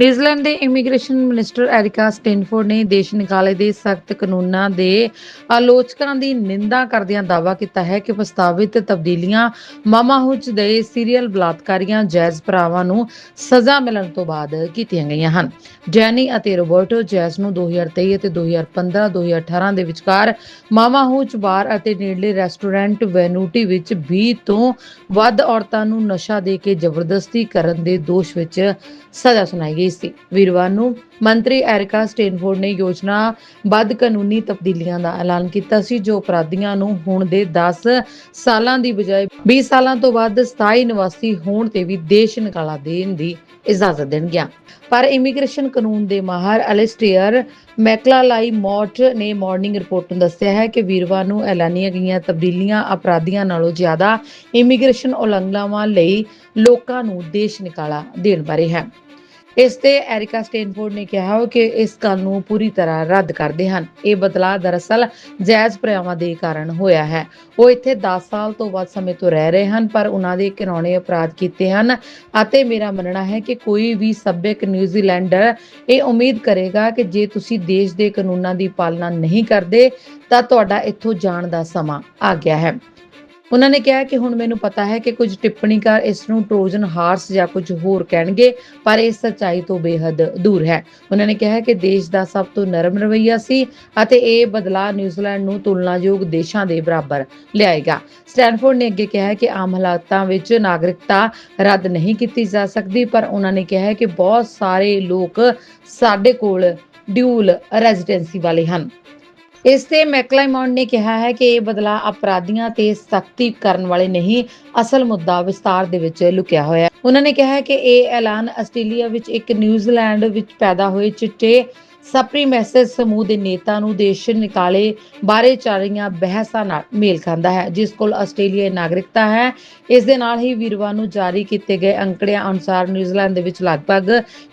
New Zealand ਦੇ immigration minister ਐਰਿਕਾ Stanford ਨੇ ਦੇਸ਼ ਨਿਕਾਲੇ ਦੇ ਸਖਤ ਕਾਨੂੰਨਾਂ ਦੇ ਆਲੋਚਕਾਂ ਦੀ ਨਿੰਦਾ ਕਰਦਿਆਂ ਦਾਅਵਾ ਕੀਤਾ ਹੈ ਕਿ ਪ੍ਰਸਤਾਵਿਤ ਤਬਦੀਲੀਆਂ ਮਾਮਾਹੁਚ ਦੇ ਸੀਰੀਅਲ ਬਲਾਤਕਾਰੀਆਂ ਜੈਜ਼ ਭਰਾਵਾਂ ਨੂੰ ਸਜ਼ਾ ਮਿਲਣ ਤੋਂ ਬਾਅਦ ਕੀਤੀਆਂ ਗਈਆਂ ਹਨ। ਜੈਨੀ ਅਤੇ ਰੋਬਰਟੋ ਜੈਜ਼ ਨੂੰ 2023 ਅਤੇ 2015-2018 ਦੇ ਵਿਚਕਾਰ ਮਾਮਾਹੁਚ ਬਾਰ ਅਤੇ ਨੇੜਲੇ ਰੈਸਟੋਰੈਂਟ ਵੈਨੂਟੀ ਵਿੱਚ 20 ਤੋਂ ਵੱਧ ਔਰਤਾਂ ਨੂੰ ਨਸ਼ਾ ਦੇ ਕੇ ਜ਼ਬਰਦਸਤੀ ਕਰਨ ਦੇ ਦੋਸ਼ ਵਿੱਚ ਸਜ਼ਾ ਸੁਣਾਈ ਗਈ ਸੀ। ਵੀਰਵਾਰ ਨੂੰ ਮੰਤਰੀ ਐਰਿਕਾ ਸਟੇਨਫੋਰਡ ਨੇ ਯੋਜਨਾ ਬੱਧ ਕਾਨੂੰਨੀ ਤਬਦੀਲੀਆਂ ਦਾ ਐਲਾਨ ਕੀਤਾ ਸੀ, ਜੋ ਅਪਰਾਧੀਆਂ ਨੂੰ ਹੁਣ ਦੇ 10 ਸਾਲਾਂ ਦੀ ਬਜਾਏ 20 ਸਾਲਾਂ ਤੋਂ ਵੱਧ ਸਥਾਈ ਨਿਵਾਸੀ ਹੋਣ ਤੇ ਵੀ ਦੇਸ਼ ਨਿਕਾਲਾ ਦੇਣ ਦੀ ਇਜਾਜ਼ਤ ਦੇਣਗੀਆਂ। ਪਰ ਇਮੀਗ੍ਰੇਸ਼ਨ ਕਾਨੂੰਨ ਦੇ ਮਾਹਰ ਅਲਿਸਟੀਅਰ ਮੈਕਲਾਲਾਈ ਮੌਟ ਨੇ ਮਾਰਨਿੰਗ ਰਿਪੋਰਟ ਨੂੰ ਦੱਸਿਆ ਹੈ ਕਿ ਵੀਰਵਾਰ ਨੂੰ ਐਲਾਨੀਆਂ ਗਈਆਂ ਤਬਦੀਲੀਆਂ ਅਪਰਾਧੀਆਂ ਨਾਲੋਂ ਜ਼ਿਆਦਾ ਇਮੀਗ੍ਰੇਸ਼ਨ ਉਲੰਘਣਾਵਾਂ ਲਈ ਲੋਕਾਂ ਨੂੰ ਦੇਸ਼ ਨਿਕਾਲਾ ਦੇਣ ਬਾਰੇ ਹੈ। ਇਸ ਤੇ ਐਰਿਕਾ ਸਟੇਨਫੋਰਡ ਨੇ ਕਿਹਾ ਕਿ ਇਸ ਗੱਲ ਨੂੰ ਪੂਰੀ ਤਰ੍ਹਾਂ ਰੱਦ ਕਰਦੇ ਹਨ। ਇਹ ਬਦਲਾਅ ਦਰਅਸਲ ਜਾਇਜ਼ ਪ੍ਰਿਆਵਾਂ ਦੇ ਕਾਰਨ ਹੋਇਆ ਹੈ। ਉਹ ਇੱਥੇ 10 ਸਾਲ ਤੋਂ ਵੱਧ ਸਮੇਂ ਤੋਂ ਰਹਿ ਰਹੇ ਹਨ, ਪਰ ਉਹਨਾਂ ਦੇ ਘਿਨੌਣੇ ਅਪਰਾਧ ਕੀਤੇ ਹਨ ਅਤੇ ਮੇਰਾ ਮੰਨਣਾ ਹੈ ਕਿ ਕੋਈ ਵੀ ਸੱਭਿਅਕ ਨਿਊਜ਼ੀਲੈਂਡਰ ਇਹ ਉਮੀਦ ਕਰੇਗਾ ਕਿ ਜੇ ਤੁਸੀਂ ਦੇਸ਼ ਦੇ ਕਾਨੂੰਨਾਂ ਦੀ ਪਾਲਣਾ ਨਹੀਂ ਕਰਦੇ, ਤਾਂ ਤੁਹਾਡਾ ਇੱਥੋਂ ਜਾਣ ਦਾ ਸਮਾਂ ਆ ਗਿਆ ਹੈ। ਉਹਨਾਂ ਨੇ ਕਿਹਾ ਕਿ ਹੁਣ ਮੈਨੂੰ ਪਤਾ ਹੈ ਕਿ ਕੁਝ ਟਿੱਪਣੀਕਾਰ ਇਸ ਨੂੰ ਟ੍ਰੋਜਨ ਹਾਰਸ ਜਾਂ ਕੁਝ ਹੋਰ ਕਹਿਣਗੇ, ਪਰ ਇਹ ਸੱਚਾਈ ਤੋਂ ਬੇਹੱਦ ਦੂਰ ਹੈ। ਉਹਨਾਂ ਨੇ ਕਿਹਾ ਕਿ ਦੇਸ਼ ਦਾ ਸਭ ਤੋਂ ਨਰਮ ਰਵੱਈਆ ਸੀ ਅਤੇ ਇਹ ਬਦਲਾਅ ਨਿਊਜ਼ੀਲੈਂਡ ਨੂੰ ਤੁਲਨਾਯੋਗ ਦੇਸ਼ਾਂ ਦੇ ਬਰਾਬਰ ਲਿਆਏਗਾ। ਸਟੈਨਫੋਰਡ ਨੇ ਅੱਗੇ ਕਿਹਾ ਕਿ ਆਮ ਹਾਲਾਤਾਂ ਵਿੱਚ ਨਾਗਰਿਕਤਾ ਰੱਦ ਨਹੀਂ ਕੀਤੀ ਜਾ ਸਕਦੀ, ਪਰ ਉਹਨਾਂ ਨੇ ਕਿਹਾ ਕਿ ਬਹੁਤ ਸਾਰੇ ਲੋਕ ਸਾਡੇ ਕੋਲ ਡਿਊਲ ਰੈਜ਼ੀਡੈਂਸੀ ਵਾਲੇ ਹਨ। ਇਸ ਤੇ ਮੈਕਲਾਈਮੌਂਡ ਨੇ ਕਿਹਾ ਹੈ ਕਿ ਇਹ ਬਦਲਾਅ ਅਪਰਾਧੀਆਂ ਤੇ ਸਖਤੀ ਕਰਨ ਵਾਲੇ ਨਹੀਂ, ਅਸਲ ਮੁੱਦਾ ਵਿਸਤਾਰ ਦੇ ਵਿੱਚ ਲੁਕਿਆ ਹੋਇਆ ਹੈ। ਉਹਨਾਂ ਨੇ ਕਿਹਾ ਹੈ ਕਿ ਇਹ ਐਲਾਨ ਆਸਟ੍ਰੇਲੀਆ ਵਿੱਚ ਇੱਕ ਨਿਊਜ਼ੀਲੈਂਡ ਵਿੱਚ ਪੈਦਾ ਹੋਏ ਚਿੱਟੇ ਸਪਰੀਮੈਸਿਸ ਸਮੂਹ ਦੇ ਨੇਤਾ ਨੂੰ ਦੇਸ਼ ਨਿਕਾਲੇ ਬਾਰੇ ਚੱਲ ਰਹੀਆਂ ਬਹਿਸਾਂ ਨਾਲ ਮੇਲ ਖਾਂਦਾ ਹੈ, ਜਿਸ ਕੋਲ ਆਸਟ੍ਰੇਲੀਆਈ ਨਾਗਰਿਕਤਾ ਹੈ। ਇਸ ਦੇ ਨਾਲ ਹੀ ਵੀਰਵਾ ਨੂੰ ਜਾਰੀ ਕੀਤੇ ਗਏ ਅੰਕੜਿਆਂ ਅਨੁਸਾਰ ਨਿਊਜ਼ੀਲੈਂਡ ਦੇ ਵਿੱਚ ਲਗਭਗ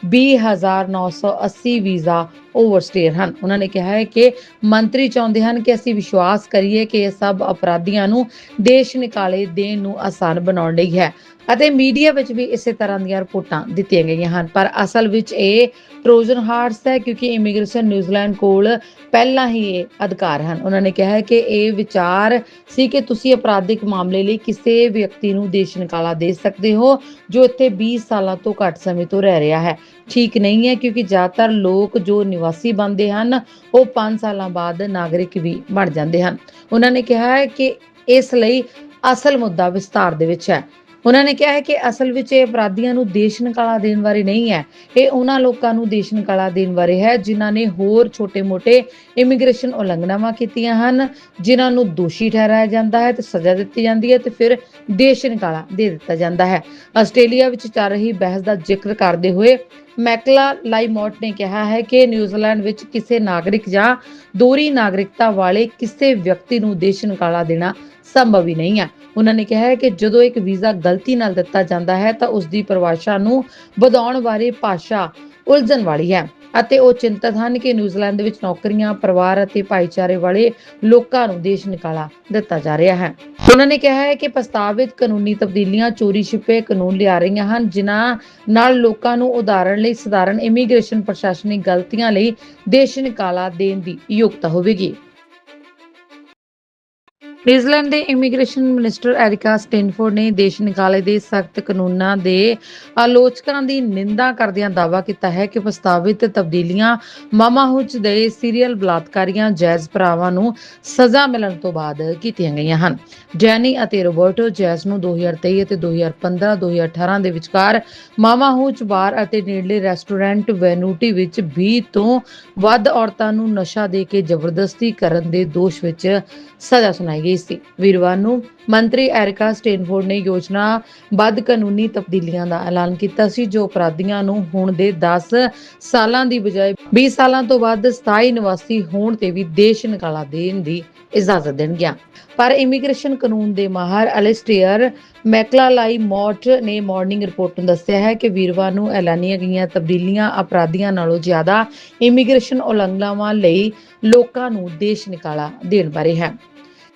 20980 ਵੀਜ਼ਾ ਓਵਰਸਟੇਅਰ ਹਨ। ਉਹਨਾਂ ਨੇ ਕਿਹਾ ਹੈ ਕਿ ਮੰਤਰੀ ਚਾਹੁੰਦੇ ਹਨ ਕਿ ਅਸੀਂ ਵਿਸ਼ਵਾਸ ਕਰੀਏ ਕਿ ਇਹ ਸਭ ਅਪਰਾਧੀਆਂ ਨੂੰ ਦੇਸ਼ ਨਿਕਾਲੇ ਦੇਣ ਨੂੰ ਆਸਾਨ ਬਣਾਉਣ ਲਈ ਹੈ ਅਤੇ ਮੀਡੀਆ ਵਿੱਚ ਵੀ ਇਸੇ ਤਰ੍ਹਾਂ ਦੀਆਂ ਰਿਪੋਰਟਾਂ ਦਿੱਤੀਆਂ ਗਈਆਂ ਹਨ। ਪਰ ਅਸਲ ਵਿੱਚ ਇਹ ਟ੍ਰੋਜਨ ਹਾਰਟਸ ਹੈ ਕਿਉਂਕਿ ਇਮੀਗ੍ਰੇਸ਼ਨ ਨਿਊਜ਼ੀਲੈਂਡ ਕੋਲ ਪਹਿਲਾਂ ਹੀ ਇਹ ਅਧਿਕਾਰ ਹਨ। ਉਹਨਾਂ ਨੇ ਕਿਹਾ ਹੈ ਕਿ ਇਹ ਵਿਚਾਰ ਸੀ ਕਿ ਤੁਸੀਂ ਅਪਰਾਧਿਕ ਮਾਮਲੇ ਲਈ ਕਿਸੇ ਵਿਅਕਤੀ ਨੂੰ ਦੇਸ਼ ਨਿਕਾਲਾ ਦੇ ਸਕਦੇ ਹੋ ਜੋ ਇੱਥੇ 20 ਸਾਲਾਂ ਤੋਂ ਘੱਟ ਸਮੇਂ ਤੋਂ ਰਹਿ ਰਿਹਾ ਹੈ। ਠੀਕ ਨਹੀਂ ਹੈ ਕਿਉਂਕਿ ਜ਼ਿਆਦਾਤਰ ਲੋਕ ਜੋ ਨਿਵਾਸੀ ਬਣਦੇ ਹਨ, ਉਹ 5 ਸਾਲਾਂ ਬਾਅਦ ਨਾਗਰਿਕ ਵੀ ਬਣ ਜਾਂਦੇ ਹਨ। ਉਹਨਾਂ ਨੇ ਕਿਹਾ ਹੈ ਕਿ ਇਸ ਲਈ ਅਸਲ ਮੁੱਦਾ ਵਿਸਤਾਰ ਦੇ ਵਿੱਚ ਹੈ। ਉਹਨਾਂ ਨੇ ਕਿਹਾ ਹੈ ਕਿ ਅਸਲ ਵਿੱਚ ਇਹ ਅਪਰਾਧੀਆਂ ਨੂੰ ਦੇਸ਼ ਨਿਕਾਲਾ ਦੇਣ ਬਾਰੇ ਨਹੀਂ ਹੈ। ਇਹ ਉਹਨਾਂ ਲੋਕਾਂ ਨੂੰ ਦੇਸ਼ ਨਿਕਾਲਾ ਦੇਣ ਬਾਰੇ ਹੈ, ਜਿਨ੍ਹਾਂ ਨੇ ਹੋਰ ਛੋਟੇ-ਮੋਟੇ ਇਮੀਗ੍ਰੇਸ਼ਨ ਉਲੰਘਣਾਵਾਂ ਕੀਤੀਆਂ ਹਨ, ਜਿਨ੍ਹਾਂ ਨੂੰ ਦੋਸ਼ੀ ਠਹਿਰਾਇਆ ਜਾਂਦਾ ਹੈ ਤੇ ਸਜ਼ਾ ਦਿੱਤੀ ਜਾਂਦੀ ਹੈ ਤੇ ਫਿਰ ਦੇਸ਼ ਨਿਕਾਲਾ ਦੇ ਦਿੱਤਾ ਜਾਂਦਾ ਹੈ। ਆਸਟ੍ਰੇਲੀਆ ਵਿੱਚ ਚੱਲ ਰਹੀ ਬਹਿਸ ਦਾ ਜ਼ਿਕਰ ਕਰਦੇ ਹੋਏ ਮੈਕਲਾ ਲਾਈਮੋਟ ਨੇ ਕਿਹਾ ਹੈ ਕਿ ਨਿਊਜ਼ੀਲੈਂਡ ਵਿੱਚ ਕਿਸੇ ਨਾਗਰਿਕ ਜਾਂ ਦੋਹਰੀ ਨਾਗਰਿਕਤਾ ਵਾਲੇ ਕਿਸੇ ਵਿਅਕਤੀ ਨੂੰ ਦੇਸ਼ ਨਿਕਾਲਾ ਦੇਣਾ ਸੰਭਵ ਹੀ ਨਹੀਂ ਹੈ। ਉਹਨਾਂ ਨੇ ਕਿਹਾ ਹੈ ਕਿ ਜਦੋਂ ਇੱਕ ਵੀਜ਼ਾ ਗਲਤੀ ਨਾਲ ਦਿੱਤਾ ਜਾਂਦਾ ਹੈ, ਤਾਂ ਉਸ ਦੀ ਪਰਿਭਾਸ਼ਾ ਨੂੰ ਵਧਾਉਣ ਬਾਰੇ ਭਾਸ਼ਾ ਉਲਝਣ ਵਾਲੀ ਹੈ ਅਤੇ ਉਹ ਚਿੰਤਤ ਹਨ ਕਿ ਨਿਊਜ਼ੀਲੈਂਡ ਵਿੱਚ ਨੌਕਰੀਆਂ, ਪਰਿਵਾਰ ਅਤੇ ਭਾਈਚਾਰੇ ਵਾਲੇ ਲੋਕਾਂ ਨੂੰ ਦੇਸ਼ ਨਿਕਾਲਾ ਦਿੱਤਾ ਜਾ ਰਿਹਾ ਹੈ। ਉਹਨਾਂ ਨੇ ਕਿਹਾ ਹੈ ਕਿ ਪ੍ਰਸਤਾਵਿਤ ਕਾਨੂੰਨੀ ਤਬਦੀਲੀਆਂ ਚੋਰੀ ਛਿਪੇ ਕਾਨੂੰਨ ਲਿਆ ਰਹੀਆਂ ਹਨ, ਜਿਨ੍ਹਾਂ ਨਾਲ ਲੋਕਾਂ ਨੂੰ ਉਦਾਹਰਣ ਲਈ ਸਧਾਰਨ ਇਮੀਗ੍ਰੇਸ਼ਨ ਪ੍ਰਸ਼ਾਸਨਿਕ ਗਲਤੀਆਂ ਲਈ ਦੇਸ਼ ਨਿਕਾਲਾ ਦੇਣ ਦੀ ਯੋਗਤਾ ਹੋਵੇਗੀ। ਨਿਊਜ਼ੀਲੈਂਡ ਦੇ ਇਮੀਗ੍ਰੇਸ਼ਨ ਮਿਨਿਸਟਰ ਐਰਿਕਾ ਸਟੈਨਫੋਰਡ ਨੇ ਦੇਸ਼ ਨਿਕਾਲੇ ਦੇ ਸਖਤ ਕਾਨੂੰਨਾਂ ਦੇ ਆਲੋਚਕਾਂ ਦੀ ਨਿੰਦਾ ਕਰਦਿਆਂ ਦਾਅਵਾ ਕੀਤਾ ਹੈ ਕਿ ਪ੍ਰਸਤਾਵਿਤ ਤਬਦੀਲੀਆਂ ਮਾਮਾਹੁਚ ਦੇ ਸੀਰੀਅਲ ਬਲਾਤਕਾਰੀਆਂ ਜੈਜ਼ ਭਰਾਵਾਂ ਨੂੰ ਸਜ਼ਾ ਮਿਲਣ ਤੋਂ ਬਾਅਦ ਕੀਤੀਆਂ ਗਈਆਂ ਹਨ। ਜੈਨੀ ਅਤੇ ਰੋਬਰਟੋ ਜੈਜ਼ ਨੂੰ 2023 ਅਤੇ 2015-2018 ਦੇ ਵਿਚਕਾਰ ਮਾਮਾਹੁਚ ਬਾਰ ਅਤੇ ਨੇੜਲੇ ਰੈਸਟੋਰੈਂਟ ਵੈਨੂਟੀ ਵਿੱਚ 20 ਤੋਂ ਵੱਧ ਔਰਤਾਂ ਨੂੰ ਨਸ਼ਾ ਦੇ ਕੇ ਜ਼ਬਰਦਸਤੀ ਕਰਨ ਦੇ ਦੋਸ਼ ਵਿੱਚ ਸਜ਼ਾ ਸੁਣਾਈ ਗਈ। ਸੀ। ਵੀਰਵਾਰ ਨੂੰ ਮੰਤਰੀ ਐਰਿਕਾ ਸਟੇਨਫੋਰਡ ਨੇ ਯੋਜਨਾ ਬੱਧ ਕਾਨੂੰਨੀ ਤਬਦੀਲੀਆਂ ਦਾ ਐਲਾਨ ਕੀਤਾ ਸੀ, ਜੋ ਅਪਰਾਧੀਆਂ ਨੂੰ ਹੁਣ ਦੇ 10 ਸਾਲਾਂ ਦੀ ਬਜਾਏ 20 ਸਾਲਾਂ ਤੋਂ ਵੱਧ ਸਥਾਈ ਨਿਵਾਸੀ ਹੋਣ ਤੇ ਵੀ ਦੇਸ਼ ਨਿਕਾਲਾ ਦੇਣ ਦੀ ਇਜਾਜ਼ਤ ਦੇਣਗੀਆਂ। ਪਰ ਇਮੀਗ੍ਰੇਸ਼ਨ ਕਾਨੂੰਨ ਦੇ ਮਾਹਰ ਅਲਿਸਟੀਅਰ ਮੈਕਲਾਲਾਈ ਮੌਟ ਨੇ ਮਾਰਨਿੰਗ ਰਿਪੋਰਟ ਨੂੰ ਦੱਸਿਆ ਹੈ ਕਿ ਵੀਰਵਾਰ ਨੂੰ ਐਲਾਨੀਆਂ ਗਈਆਂ ਤਬਦੀਲੀਆਂ ਅਪਰਾਧੀਆਂ ਨਾਲੋਂ ਜ਼ਿਆਦਾ ਇਮੀਗ੍ਰੇਸ਼ਨ ਉਲੰਘਣਾਵਾਂ ਲਈ ਲੋਕਾਂ ਨੂੰ ਦੇਸ਼ ਨਿਕਾਲਾ ਦੇਣ ਬਾਰੇ ਹੈ।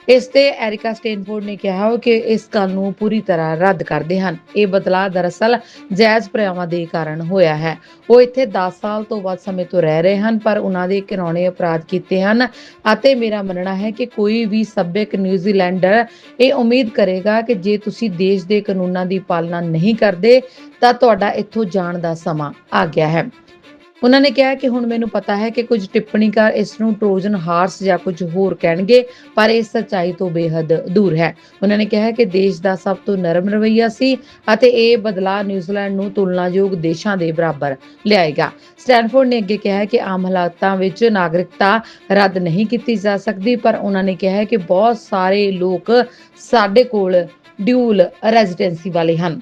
ਇਸ ਤੇ ਐਰਿਕਾ ਸਟੇਨਫੋਰਡ ਨੇ ਕਿਹਾ ਕਿ ਇਸ ਗੱਲ ਨੂੰ ਪੂਰੀ ਤਰ੍ਹਾਂ ਰੱਦ ਕਰਦੇ ਹਨ। ਇਹ ਬਦਲਾਅ ਦਰਅਸਲ ਜਾਇਜ਼ ਪ੍ਰਿਆਵਾਂ ਦੇ ਕਾਰਨ ਹੋਇਆ ਹੈ। ਉਹ ਇੱਥੇ 10 ਸਾਲ ਤੋਂ ਵੱਧ ਸਮੇਂ ਤੋਂ ਰਹਿ ਰਹੇ ਹਨ, ਪਰ ਉਹਨਾਂ ਦੇ ਘਿਨੌਣੇ ਅਪਰਾਧ ਕੀਤੇ ਹਨ ਅਤੇ ਮੇਰਾ ਮੰਨਣਾ ਹੈ ਕਿ ਕੋਈ ਵੀ ਸੱਭਿਅਕ ਨਿਊਜ਼ੀਲੈਂਡਰ ਇਹ ਉਮੀਦ ਕਰੇਗਾ ਕਿ ਜੇ ਤੁਸੀਂ ਦੇਸ਼ ਦੇ ਕਾਨੂੰਨਾਂ ਦੀ ਪਾਲਣਾ ਨਹੀਂ ਕਰਦੇ ਤਾਂ ਤੁਹਾਡਾ ਇੱਥੋਂ ਜਾਣ ਦਾ ਸਮਾਂ ਆ ਗਿਆ ਹੈ। ਉਹਨਾਂ ਨੇ ਕਿਹਾ ਕਿ ਹੁਣ ਮੈਨੂੰ ਪਤਾ ਹੈ ਕਿ ਕੁਝ ਟਿੱਪਣੀਕਾਰ ਇਸ ਨੂੰ ਟ੍ਰੋਜਨ ਹਾਰਸ ਜਾਂ ਕੁਝ ਹੋਰ ਕਹਿਣਗੇ, ਪਰ ਇਹ ਸੱਚਾਈ ਤੋਂ ਬੇਹੱਦ ਦੂਰ ਹੈ। ਉਹਨਾਂ ਨੇ ਕਿਹਾ ਕਿ ਦੇਸ਼ ਦਾ ਸਭ ਤੋਂ ਨਰਮ ਰਵੱਈਆ ਸੀ ਅਤੇ ਇਹ ਬਦਲਾਅ ਨਿਊਜ਼ੀਲੈਂਡ ਨੂੰ ਤੁਲਨਾਯੋਗ ਦੇਸ਼ਾਂ ਦੇ ਬਰਾਬਰ ਲਿਆਏਗਾ। ਸਟੈਨਫੋਰਡ ਨੇ ਅੱਗੇ ਕਿਹਾ ਕਿ ਆਮ ਹਾਲਾਤਾਂ ਵਿੱਚ ਨਾਗਰਿਕਤਾ ਰੱਦ ਨਹੀਂ ਕੀਤੀ ਜਾ ਸਕਦੀ, ਪਰ ਉਹਨਾਂ ਨੇ ਕਿਹਾ ਕਿ ਬਹੁਤ ਸਾਰੇ ਲੋਕ ਸਾਡੇ ਕੋਲ ਡਿਊਲ ਰੈਜ਼ੀਡੈਂਸੀ ਵਾਲੇ ਹਨ।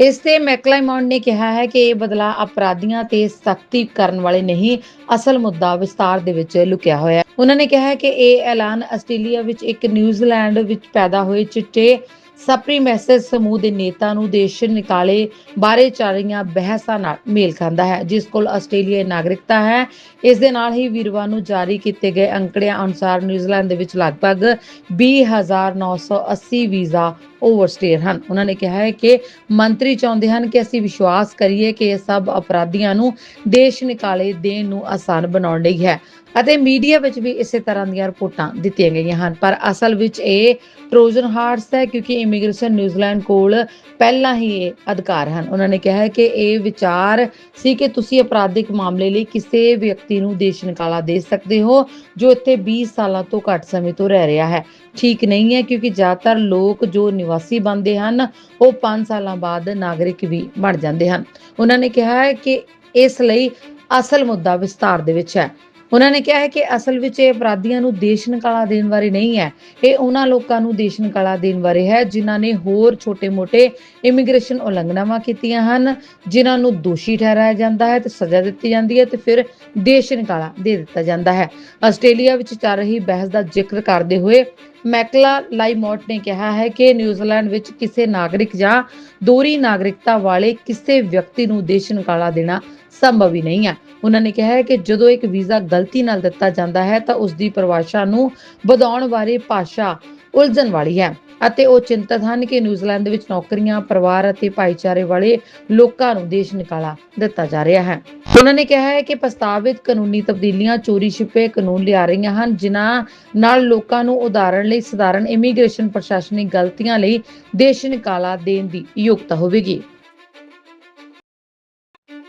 ਇਸ ਤੇ ਮੈਕਲਾਈਮੌਂਡ ਨੇ ਕਿਹਾ ਹੈ ਕਿ ਇਹ ਬਦਲਾਅ ਅਪਰਾਧੀਆਂ ਤੇ ਸਖਤੀ ਕਰਨ ਵਾਲੇ ਨਹੀਂ, ਅਸਲ ਮੁੱਦਾ ਵਿਸਤਾਰ ਦੇ ਵਿੱਚ ਲੁਕਿਆ ਹੋਇਆ ਹੈ। ਉਹਨਾਂ ਨੇ ਕਿਹਾ ਹੈ ਕਿ ਇਹ ਐਲਾਨ ਆਸਟ੍ਰੇਲੀਆ ਵਿੱਚ ਇੱਕ ਨਿਊਜ਼ੀਲੈਂਡ ਵਿੱਚ ਪੈਦਾ ਹੋਏ ਚਿੱਟੇ ਸਪਰੀਮੈਸਿਸ ਸਮੂਹ ਦੇ ਨੇਤਾ ਨੂੰ ਦੇਸ਼ ਨਿਕਾਲੇ ਬਾਰੇ ਚੱਲ ਰਹੀਆਂ ਬਹਿਸਾਂ ਨਾਲ ਮੇਲ ਖਾਂਦਾ ਹੈ, ਜਿਸ ਕੋਲ ਆਸਟ੍ਰੇਲੀਆਈ ਨਾਗਰਿਕਤਾ ਹੈ। ਇਸ ਦੇ ਨਾਲ ਹੀ ਵੀਰਵਾਰ ਨੂੰ ਜਾਰੀ ਕੀਤੇ ਗਏ ਅੰਕੜਿਆਂ ਅਨੁਸਾਰ ਨਿਊਜ਼ੀਲੈਂਡ ਦੇ ਵਿੱਚ ਲਗਭਗ 20980 ਵੀਜ਼ਾ ਓਵਰਸਟੇਅਰ ਹਨ। ਉਹਨਾਂ ਨੇ ਕਿਹਾ ਹੈ ਕਿ ਮੰਤਰੀ ਚਾਹੁੰਦੇ ਹਨ ਕਿ ਅਸੀਂ ਵਿਸ਼ਵਾਸ ਕਰੀਏ ਕਿ ਇਹ ਸਭ ਅਪਰਾਧੀਆਂ ਨੂੰ ਦੇਸ਼ ਨਿਕਾਲੇ ਦੇਣ ਨੂੰ ਆਸਾਨ ਬਣਾਉਣ ਲਈ ਹੈ। ਅਤੇ ਮੀਡੀਆ ਵਿੱਚ ਵੀ ਇਸੇ ਤਰ੍ਹਾਂ ਦੀਆਂ ਰਿਪੋਰਟਾਂ ਦਿੱਤੀਆਂ ਗਈਆਂ ਹਨ। ਪਰ ਅਸਲ ਵਿੱਚ ਇਹ ਟ੍ਰੋਜਨ ਹਾਰਟਸ ਹੈ, ਕਿਉਂਕਿ ਇਮੀਗ੍ਰੇਸ਼ਨ ਨਿਊਜ਼ੀਲੈਂਡ ਕੋਲ ਪਹਿਲਾਂ ਹੀ ਇਹ ਅਧਿਕਾਰ ਹਨ। ਉਹਨਾਂ ਨੇ ਕਿਹਾ ਹੈ ਕਿ ਇਹ ਵਿਚਾਰ ਸੀ ਕਿ ਤੁਸੀਂ ਅਪਰਾਧਿਕ ਮਾਮਲੇ ਲਈ ਕਿਸੇ ਵਿਅਕਤੀ ਨੂੰ ਦੇਸ਼ ਨਿਕਾਲਾ ਦੇ ਸਕਦੇ ਹੋ, ਜੋ ਇੱਥੇ 20 ਸਾਲਾਂ ਤੋਂ ਘੱਟ ਸਮੇਂ ਤੋਂ ਰਹਿ ਰਿਹਾ ਹੈ। ਠੀਕ ਨਹੀਂ ਹੈ, ਕਿਉਂਕਿ ਜ਼ਿਆਦਾਤਰ ਲੋਕ ਜੋ ਨਿਵਾਸੀ ਬਣਦੇ ਹਨ, ਉਹ 5 ਸਾਲਾਂ ਬਾਅਦ ਨਾਗਰਿਕ ਵੀ ਬਣ ਜਾਂਦੇ ਹਨ। ਉਹਨਾਂ ਨੇ ਕਿਹਾ ਹੈ ਕਿ ਇਸ ਲਈ ਅਸਲ ਮੁੱਦਾ ਵਿਸਤਾਰ ਦੇ ਵਿੱਚ ਹੈ। ਉਹਨਾਂ ਨੇ ਕਿਹਾ ਹੈ ਕਿ ਅਸਲ ਵਿੱਚ ਇਹ ਅਪਰਾਧੀਆਂ ਨੂੰ ਦੇਸ਼ ਨਿਕਾਲਾ ਦੇਣ ਬਾਰੇ ਨਹੀਂ ਹੈ। ਇਹ ਉਹਨਾਂ ਲੋਕਾਂ ਨੂੰ ਦੇਸ਼ ਨਿਕਾਲਾ ਦੇਣ ਬਾਰੇ ਹੈ, ਜਿਨ੍ਹਾਂ ਨੇ ਹੋਰ ਛੋਟੇ-ਮੋਟੇ ਇਮੀਗ੍ਰੇਸ਼ਨ ਉਲੰਘਣਾਵਾਂ ਕੀਤੀਆਂ ਹਨ, ਜਿਨ੍ਹਾਂ ਨੂੰ ਦੋਸ਼ੀ ਠਹਿਰਾਇਆ ਜਾਂਦਾ ਹੈ ਤੇ ਸਜ਼ਾ ਦਿੱਤੀ ਜਾਂਦੀ ਹੈ ਤੇ ਫਿਰ ਦੇਸ਼ ਨਿਕਾਲਾ ਦੇ ਦਿੱਤਾ ਜਾਂਦਾ ਹੈ। ਆਸਟ੍ਰੇਲੀਆ ਵਿੱਚ ਚੱਲ ਰਹੀ ਬਹਿਸ ਦਾ ਜ਼ਿਕਰ ਕਰਦੇ ਹੋਏ ਮੈਕਲਾ ਲਾਈਮੋਟ ਨੇ ਕਿਹਾ ਹੈ ਕਿ ਨਿਊਜ਼ੀਲੈਂਡ ਵਿੱਚ ਕਿਸੇ ਨਾਗਰਿਕ ਜਾਂ ਦੋਹਰੀ ਨਾਗਰਿਕਤਾ ਵਾਲੇ ਕਿਸੇ ਵਿਅਕਤੀ ਨੂੰ ਦੇਸ਼ ਨਿਕਾਲਾ ਦੇਣਾ ਸੰਭਵ ਹੀ ਨਹੀਂ ਹੈ। ਉਹਨਾਂ ਨੇ ਕਿਹਾ ਹੈ ਕਿ ਜਦੋਂ ਇੱਕ ਵੀਜ਼ਾ ਗਲਤੀ ਨਾਲ ਦਿੱਤਾ ਜਾਂਦਾ ਹੈ, ਤਾਂ ਉਸ ਦੀ ਪਰਿਭਾਸ਼ਾ ਨੂੰ ਵਧਾਉਣ ਬਾਰੇ ਭਾਸ਼ਾ ਉਲਝਣ ਵਾਲੀ ਹੈ ਅਤੇ ਉਹ ਚਿੰਤਤ ਹਨ ਕਿ ਨਿਊਜ਼ੀਲੈਂਡ ਵਿੱਚ ਨੌਕਰੀਆਂ, ਪਰਿਵਾਰ ਅਤੇ ਭਾਈਚਾਰੇ ਵਾਲੇ ਲੋਕਾਂ ਨੂੰ ਦੇਸ਼ ਨਿਕਾਲਾ ਦਿੱਤਾ ਜਾ ਰਿਹਾ ਹੈ। ਉਹਨਾਂ ਨੇ ਕਿਹਾ ਹੈ ਕਿ ਪ੍ਰਸਤਾਵਿਤ ਕਾਨੂੰਨੀ ਤਬਦੀਲੀਆਂ ਚੋਰੀ ਛਿਪੇ ਕਾਨੂੰਨ ਲਿਆ ਰਹੀਆਂ ਹਨ, ਜਿਨ੍ਹਾਂ ਨਾਲ ਲੋਕਾਂ ਨੂੰ ਉਦਾਹਰਣ ਲਈ ਸਧਾਰਨ ਇਮੀਗ੍ਰੇਸ਼ਨ ਪ੍ਰਸ਼ਾਸਨਿਕ ਗਲਤੀਆਂ ਲਈ ਦੇਸ਼ ਨਿਕਾਲਾ ਦੇਣ ਦੀ ਯੋਗਤਾ ਹੋਵੇਗੀ।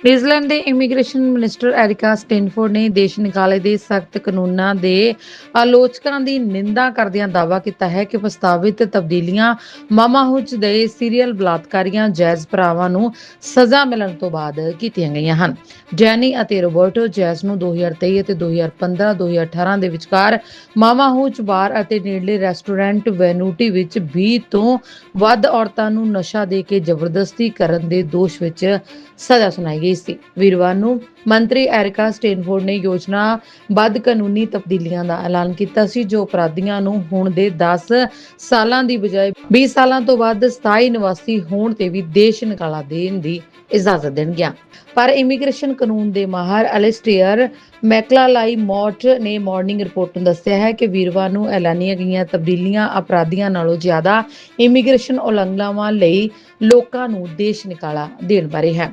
ਨਿਊਜ਼ੀਲੈਂਡ ਦੇ ਇਮੀਗ੍ਰੇਸ਼ਨ ਮਿਨਿਸਟਰ ਐਰਿਕਾ ਸਟੈਨਫੋਰਡ ਨੇ ਦੇਸ਼ ਨਿਕਾਲੇ ਦੇ ਸਖਤ ਕਾਨੂੰਨਾਂ ਦੇ ਆਲੋਚਕਾਂ ਦੀ ਨਿੰਦਾ ਕਰਦਿਆਂ ਦਾਅਵਾ ਕੀਤਾ ਹੈ ਕਿ ਪ੍ਰਸਤਾਵਿਤ ਤਬਦੀਲੀਆਂ ਮਾਮਾਹੁਚ ਦੇ ਸੀਰੀਅਲ ਬਲਾਤਕਾਰੀਆਂ ਜੈਜ਼ ਭਰਾਵਾਂ ਨੂੰ ਸਜ਼ਾ ਮਿਲਣ ਤੋਂ ਬਾਅਦ ਕੀਤੀਆਂ ਗਈਆਂ ਹਨ। ਜੈਨੀ ਅਤੇ ਰੋਬਰਟੋ ਜੈਜ਼ ਨੂੰ 2023 ਅਤੇ 2015-2018 ਦੇ ਵਿਚਕਾਰ ਮਾਮਾਹੁਚ ਬਾਰ ਅਤੇ ਨੇੜਲੇ ਰੈਸਟੋਰੈਂਟ ਵੈਨੂਟੀ ਵਿੱਚ 20 ਤੋਂ ਵੱਧ ਔਰਤਾਂ ਨੂੰ ਨਸ਼ਾ ਦੇ ਕੇ ਜ਼ਬਰਦਸਤੀ ਕਰਨ ਦੇ ਦੋਸ਼ ਵਿੱਚ ਸਜ਼ਾ ਸੁਣਾਈ ਗਈ ਸੀ। ਵੀਰਵਾਰ ਨੂੰ ਮੰਤਰੀ ਐਰਿਕਾ ਸਟੇਨਫੋਰਡ ਨੇ ਯੋਜਨਾ ਬੱਧ ਕਾਨੂੰਨੀ ਤਬਦੀਲੀਆਂ ਦਾ ਐਲਾਨ ਕੀਤਾ ਸੀ, ਜੋ ਅਪਰਾਧੀਆਂ ਨੂੰ ਹੁਣ ਦੇ 10 ਸਾਲਾਂ ਦੀ ਬਜਾਏ 20 ਸਾਲਾਂ ਤੋਂ ਵੱਧ ਸਥਾਈ ਨਿਵਾਸੀ ਹੋਣ ਤੇ ਵੀ ਦੇਸ਼ ਨਿਕਾਲਾ ਦੇਣ ਦੀ ਇਜਾਜ਼ਤ ਦੇਣਗੀਆਂ। ਪਰ ਇਮੀਗ੍ਰੇਸ਼ਨ ਕਾਨੂੰਨ ਦੇ ਮਾਹਰ ਅਲਿਸਟੀਅਰ ਮੈਕਲਾਲਾਈ ਮੌਟ ਨੇ ਮਾਰਨਿੰਗ ਰਿਪੋਰਟ ਨੂੰ ਦੱਸਿਆ ਹੈ ਕਿ ਵੀਰਵਾਰ ਨੂੰ ਐਲਾਨੀਆਂ ਗਈਆਂ ਤਬਦੀਲੀਆਂ ਅਪਰਾਧੀਆਂ ਨਾਲੋਂ ਜ਼ਿਆਦਾ ਇਮੀਗ੍ਰੇਸ਼ਨ ਉਲੰਘਣਾਵਾਂ ਲਈ ਲੋਕਾਂ ਨੂੰ ਦੇਸ਼ ਨਿਕਾਲਾ ਦੇਣ ਬਾਰੇ ਹੈ।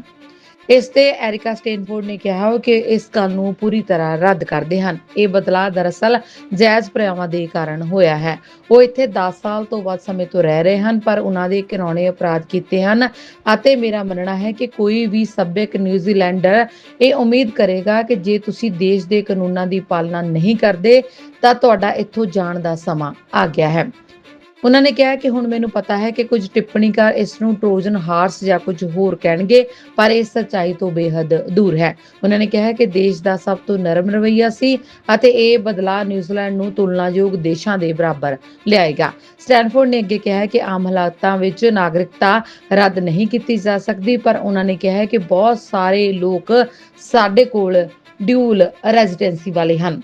ਇਸ ਤੇ ਐਰਿਕਾ ਸਟੇਨਫੋਰਡ ਨੇ ਕਿਹਾ ਕਿ ਇਸ ਗੱਲ ਨੂੰ ਪੂਰੀ ਤਰ੍ਹਾਂ ਰੱਦ ਕਰਦੇ ਹਨ। ਇਹ ਬਦਲਾਅ ਦਰਅਸਲ ਜਾਇਜ਼ ਪ੍ਰਿਆਵਾਂ ਦੇ ਕਾਰਨ ਹੋਇਆ ਹੈ। ਉਹ ਇੱਥੇ 10 ਸਾਲ ਤੋਂ ਵੱਧ ਸਮੇਂ ਤੋਂ ਰਹਿ ਰਹੇ ਹਨ, ਪਰ ਉਹਨਾਂ ਦੇ ਘਿਨੌਣੇ ਅਪਰਾਧ ਕੀਤੇ ਹਨ ਅਤੇ ਮੇਰਾ ਮੰਨਣਾ ਹੈ ਕਿ ਕੋਈ ਵੀ ਸੱਭਿਅਕ ਨਿਊਜ਼ੀਲੈਂਡਰ ਇਹ ਉਮੀਦ ਕਰੇਗਾ ਕਿ ਜੇ ਤੁਸੀਂ ਦੇਸ਼ ਦੇ ਕਾਨੂੰਨਾਂ ਦੀ ਪਾਲਣਾ ਨਹੀਂ ਕਰਦੇ, ਤਾਂ ਤੁਹਾਡਾ ਇੱਥੋਂ ਜਾਣ ਦਾ ਸਮਾਂ ਆ ਗਿਆ ਹੈ। ਉਹਨਾਂ ਨੇ ਕਿਹਾ ਕਿ ਹੁਣ ਮੈਨੂੰ ਪਤਾ ਹੈ ਕਿ ਕੁਝ ਟਿੱਪਣੀਕਾਰ ਇਸ ਨੂੰ ਟ੍ਰੋਜਨ ਹਾਰਸ ਜਾਂ ਕੁਝ ਹੋਰ ਕਹਿਣਗੇ, ਪਰ ਇਹ ਸੱਚਾਈ ਤੋਂ ਬੇਹੱਦ ਦੂਰ ਹੈ। ਉਹਨਾਂ ਨੇ ਕਿਹਾ ਕਿ ਦੇਸ਼ ਦਾ ਸਭ ਤੋਂ ਨਰਮ ਰਵੱਈਆ ਸੀ ਅਤੇ ਇਹ ਬਦਲਾਅ ਨਿਊਜ਼ੀਲੈਂਡ ਨੂੰ ਤੁਲਨਾਯੋਗ ਦੇਸ਼ਾਂ ਦੇ ਬਰਾਬਰ ਲਿਆਏਗਾ। ਸਟੈਨਫੋਰਡ ਨੇ ਅੱਗੇ ਕਿਹਾ ਕਿ ਆਮ ਹਾਲਾਤਾਂ ਵਿੱਚ ਨਾਗਰਿਕਤਾ ਰੱਦ ਨਹੀਂ ਕੀਤੀ ਜਾ ਸਕਦੀ, ਪਰ ਉਹਨਾਂ ਨੇ ਕਿਹਾ ਕਿ ਬਹੁਤ ਸਾਰੇ ਲੋਕ ਸਾਡੇ ਕੋਲ ਡਿਊਲ ਰੈਜ਼ੀਡੈਂਸੀ ਵਾਲੇ ਹਨ।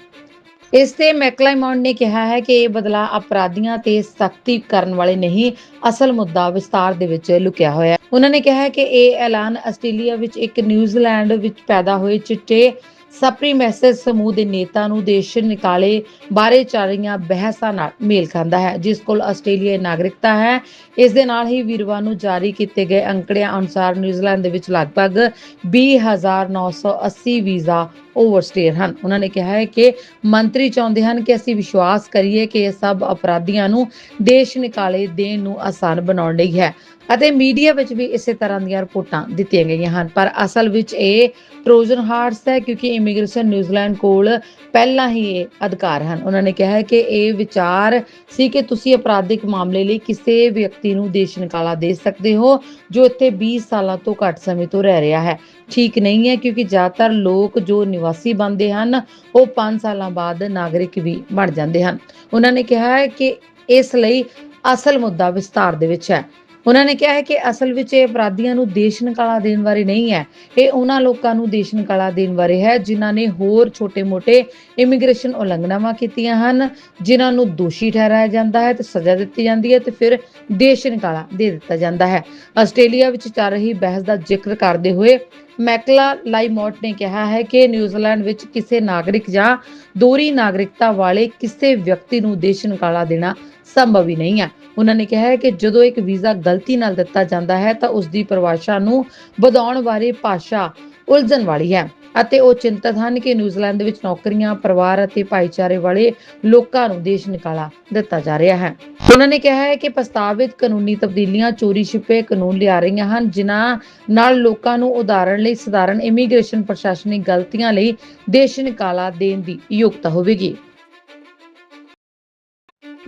ਇਸ ਤੇ ਮੈਕਲਾਈਮੌਂਡ ਨੇ ਕਿਹਾ ਹੈ ਕਿ ਇਹ ਬਦਲਾਅ ਅਪਰਾਧੀਆਂ ਤੇ ਸਖਤੀ ਕਰਨ ਵਾਲੇ ਨਹੀਂ, ਅਸਲ ਮੁੱਦਾ ਵਿਸਤਾਰ ਦੇ ਵਿੱਚ ਲੁਕਿਆ ਹੋਇਆ ਹੈ। ਉਹਨਾਂ ਨੇ ਕਿਹਾ ਹੈ ਕਿ ਇਹ ਐਲਾਨ ਆਸਟ੍ਰੇਲੀਆ ਵਿੱਚ ਇੱਕ ਨਿਊਜ਼ੀਲੈਂਡ ਵਿੱਚ ਪੈਦਾ ਹੋਏ ਚਿੱਟੇ ਸਪਰੀਮੈਸਿਸ ਸਮੂਹ ਦੇ ਨੇਤਾ ਨੂੰ ਦੇਸ਼ ਨਿਕਾਲੇ ਬਾਰੇ ਚੱਲ ਰਹੀਆਂ ਬਹਿਸਾਂ ਨਾਲ ਮੇਲ ਖਾਂਦਾ ਹੈ, ਜਿਸ ਕੋਲ ਆਸਟ੍ਰੇਲੀਆਈ ਨਾਗਰਿਕਤਾ ਹੈ। ਇਸ ਦੇ ਨਾਲ ਹੀ ਵੀਰਵਾਰ ਨੂੰ ਜਾਰੀ ਕੀਤੇ ਗਏ ਅੰਕੜਿਆਂ ਅਨੁਸਾਰ ਨਿਊਜ਼ੀਲੈਂਡ ਦੇ ਵਿੱਚ ਲਗਭਗ 20980 ਵੀਜ਼ਾ ਓਵਰਸਟੇਅਰ ਹਨ। ਉਹਨਾਂ ਨੇ ਕਿਹਾ ਹੈ ਕਿ ਮੰਤਰੀ ਚਾਹੁੰਦੇ ਹਨ ਕਿ ਅਸੀਂ ਵਿਸ਼ਵਾਸ ਕਰੀਏ ਕਿ ਇਹ ਸਭ ਅਪਰਾਧੀਆਂ ਨੂੰ ਦੇਸ਼ ਨਿਕਾਲੇ ਦੇਣ ਨੂੰ ਆਸਾਨ ਬਣਾਉਣ ਲਈ ਹੈ। ਅਤੇ ਮੀਡੀਆ ਵਿੱਚ ਵੀ ਇਸੇ ਤਰ੍ਹਾਂ ਦੀਆਂ ਰਿਪੋਰਟਾਂ ਦਿੱਤੀਆਂ ਗਈਆਂ ਹਨ। ਪਰ ਅਸਲ ਵਿੱਚ ਇਹ ਟ੍ਰੋਜਨ ਹਾਰਟਸ ਹੈ, ਕਿਉਂਕਿ ਇਮੀਗ੍ਰੇਸ਼ਨ ਨਿਊਜ਼ੀਲੈਂਡ ਕੋਲ ਪਹਿਲਾਂ ਹੀ ਇਹ ਅਧਿਕਾਰ ਹਨ। ਉਹਨਾਂ ਨੇ ਕਿਹਾ ਹੈ ਕਿ ਇਹ ਵਿਚਾਰ ਸੀ ਕਿ ਤੁਸੀਂ ਅਪਰਾਧਿਕ ਮਾਮਲੇ ਲਈ ਕਿਸੇ ਵਿਅਕਤੀ ਨੂੰ ਦੇਸ਼ ਨਿਕਾਲਾ ਦੇ ਸਕਦੇ ਹੋ, ਜੋ ਇੱਥੇ 20 ਸਾਲਾਂ ਤੋਂ ਘੱਟ ਸਮੇਂ ਤੋਂ ਰਹਿ ਰਿਹਾ ਹੈ। ਠੀਕ ਨਹੀਂ ਹੈ, ਕਿਉਂਕਿ ਜ਼ਿਆਦਾਤਰ ਲੋਕ ਜੋ ਨਿਵਾਸੀ ਬਣਦੇ ਹਨ, ਉਹ 5 ਸਾਲਾਂ ਬਾਅਦ ਨਾਗਰਿਕ ਵੀ ਬਣ ਜਾਂਦੇ ਹਨ। ਉਹਨਾਂ ਨੇ ਕਿਹਾ ਹੈ ਕਿ ਇਸ ਲਈ ਅਸਲ ਮੁੱਦਾ ਵਿਸਤਾਰ ਦੇ ਵਿੱਚ ਹੈ। ਉਹਨਾਂ ਨੇ ਕਿਹਾ ਹੈ ਕਿ ਅਸਲ ਵਿੱਚ ਇਹ ਅਪਰਾਧੀਆਂ ਨੂੰ ਦੇਸ਼ ਨਿਕਾਲਾ ਦੇਣ ਬਾਰੇ ਨਹੀਂ ਹੈ। ਇਹ ਉਹਨਾਂ ਲੋਕਾਂ ਨੂੰ ਦੇਸ਼ ਨਿਕਾਲਾ ਦੇਣ ਬਾਰੇ ਹੈ, ਜਿਨ੍ਹਾਂ ਨੇ ਹੋਰ ਛੋਟੇ-ਮੋਟੇ ਇਮੀਗ੍ਰੇਸ਼ਨ ਉਲੰਘਣਾਵਾਂ ਕੀਤੀਆਂ ਹਨ, ਜਿਨ੍ਹਾਂ ਨੂੰ ਦੋਸ਼ੀ ਠਹਿਰਾਇਆ ਜਾਂਦਾ ਹੈ ਤੇ ਸਜ਼ਾ ਦਿੱਤੀ ਜਾਂਦੀ ਹੈ ਤੇ ਫਿਰ ਦੇਸ਼ ਨਿਕਾਲਾ ਦੇ ਦਿੱਤਾ ਜਾਂਦਾ ਹੈ। ਆਸਟ੍ਰੇਲੀਆ ਵਿੱਚ ਚੱਲ ਰਹੀ ਬਹਿਸ ਦਾ ਜ਼ਿਕਰ ਕਰਦੇ ਹੋਏ ਮੈਕਲਾ ਲਾਈਮੋਟ ਨੇ ਕਿਹਾ ਹੈ ਕਿ ਨਿਊਜ਼ੀਲੈਂਡ ਵਿੱਚ ਕਿਸੇ ਨਾਗਰਿਕ ਜਾਂ ਦੋਹਰੀ ਨਾਗਰਿਕਤਾ ਵਾਲੇ ਕਿਸੇ ਵਿਅਕਤੀ ਨੂੰ ਦੇਸ਼ ਨਿਕਾਲਾ ਦੇਣਾ ਸੰਭਵ ਹੀ ਨਹੀਂ ਹੈ। ਉਹਨਾਂ ਨੇ ਕਿਹਾ ਹੈ ਕਿ ਜਦੋਂ ਇੱਕ ਵੀਜ਼ਾ ਗਲਤੀ ਨਾਲ ਦਿੱਤਾ ਜਾਂਦਾ ਹੈ, ਤਾਂ ਉਸ ਦੀ ਪਰਿਭਾਸ਼ਾ ਨੂੰ ਵਧਾਉਣ ਬਾਰੇ ਭਾਸ਼ਾ ਉਲਝਣ ਵਾਲੀ ਹੈ ਅਤੇ ਉਹ ਚਿੰਤਤ ਹਨ ਕਿ ਨਿਊਜ਼ੀਲੈਂਡ ਵਿੱਚ ਨੌਕਰੀਆਂ, ਪਰਿਵਾਰ ਅਤੇ ਭਾਈਚਾਰੇ ਵਾਲੇ ਲੋਕਾਂ ਨੂੰ ਦੇਸ਼ ਨਿਕਾਲਾ ਦਿੱਤਾ ਜਾ ਰਿਹਾ ਹੈ। ਉਹਨਾਂ ਨੇ ਕਿਹਾ ਹੈ ਕਿ ਪ੍ਰਸਤਾਵਿਤ ਕਾਨੂੰਨੀ ਤਬਦੀਲੀਆਂ ਚੋਰੀ ਛਿਪੇ ਕਾਨੂੰਨ ਲਿਆ ਰਹੀਆਂ ਹਨ, ਜਿਨ੍ਹਾਂ ਨਾਲ ਲੋਕਾਂ ਨੂੰ ਉਦਾਹਰਣ ਲਈ ਸਧਾਰਨ ਇਮੀਗ੍ਰੇਸ਼ਨ ਪ੍ਰਸ਼ਾਸਨਿਕ ਗਲਤੀਆਂ ਲਈ ਦੇਸ਼ ਨਿਕਾਲਾ ਦੇਣ ਦੀ ਯੋਗਤਾ ਹੋਵੇਗੀ।